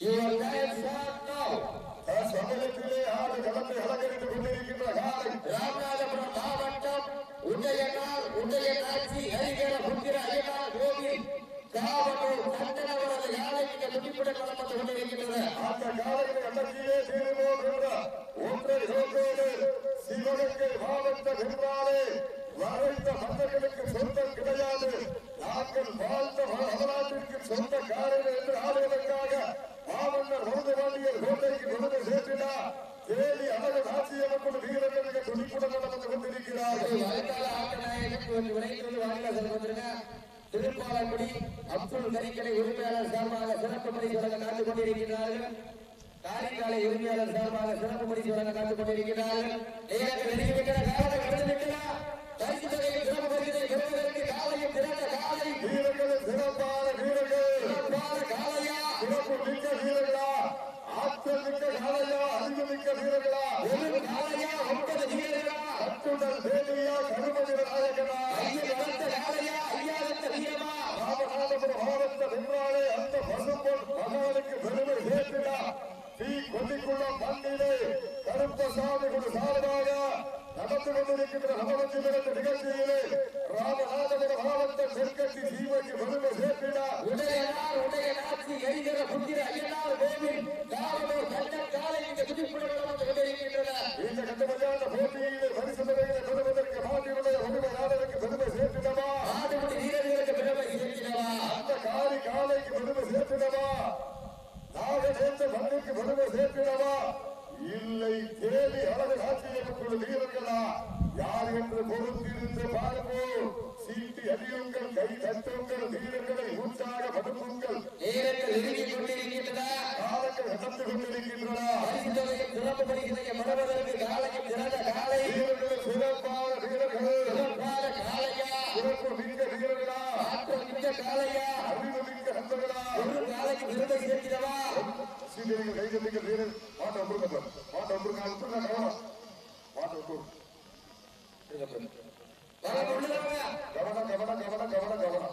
Your time start now. அலங்கரித்துக் கொண்டிருக்கின்ற காலை ராமநாதபுரம் மாவட்டம் உதயநாள் உதயநாட்சி ஹரிகர புத்திர ஐயனார் கோவில் காவலூர் கண்டனவரது யாரை மிக துடிப்புடன் கொண்டிருக்கின்றது அந்த காலையை அடக்கியே தீருவோம் என்ற ஒன்றை நோக்கோடு வரைந்த ஆட்டநாயகன் ஒரு விளையாட்டு வாயில செல்வதற்கு திருப்பாலக்குடி அப்துல் கரிக்கடை உரிமையாளர் சார்பாக சிறப்பு பரிசு வழங்க காத்து கொண்டிருக்கிறார்கள். காரிக்காலை உரிமையாளர் சார்பாக சிறப்பு பரிசு வழங்க காத்து கொண்டிருக்கிறார்கள். நேரங்கள் நெருங்கிவிட்டன காலம் கடந்துவிட்டன பரிசு தொகையில் சிறப்பு பரிசை பெறுவதற்கு காலையும் திறந்த காலை. வீரர்கள் சிறப்பான வீரர்கள். சிறப்பான காலையா? சிறப்பு மிக்க வீரர்களா? ஆற்றல் மிக்க காலையா? அறிவு மிக்க வீரர்களா? ஒரு காலையா? கருப்பசாமி குழு சார்பாக நடந்து கொண்டிருக்கின்ற நவமஞ்சி பிறந்த நிகழ்ச்சியிலே ராமநாதபுரம் மாவட்டம் தெற்கட்சி சீமைக்கு பெருமை சேர்த்தினார் உதயனார் உதயநாச்சி எரிகிற புத்திர ஐயனார் கோவில் காவலூர் கண்டம் காலை இந்த துடிப்புடன் வந்து கொண்டிருக்கின்றன இந்த கட்டமையான போட்டியிலே பரிசு தொகையிலே பெறுவதற்கு மாட்டியுடைய உரிமை நாடனுக்கு பெருமை சேர்த்தினவா ஆடுபடி வீரர்களுக்கு பெருமை சேர்க்கிறவா அந்த காரி காலைக்கு பெருமை சேர்த்தினவா நாக சேர்ந்த மண்ணுக்கு பெருமை சேர்த்தினவா இல்லை தேடி அழகு ஆட்சியமைக்குள்ள வீரர்களா யார் என்று பொறுத்திருந்து பார்ப்போம். சீட்டி அடியுங்கள் கை தட்டுங்கள் வீரர்களை உற்சாகப்படுத்துங்கள் நேரங்கள் நெருங்கிக் கொண்டிருக்கின்றன காலங்கள் நடந்து கொண்டிருக்கின்றன. பரிசு சிறப்பு பரிசினையை மறவதற்கு காலையும் சிறந்த காலை. வீரர்கள் சிறப்பான வீரர்கள். சிறப்பான காலையா? சிறப்பு மிக்க வீரர்களா? ஆற்றல் மிக்க காலையா? வீரர்கள் கைது மிக்க வீரர் மாட்ட ஒன்று சார் மாட்ட ஒன்று கவனம் மாட்ட ஒன்று கவனம் கவனம் கவனம் கவனம் கவனம்.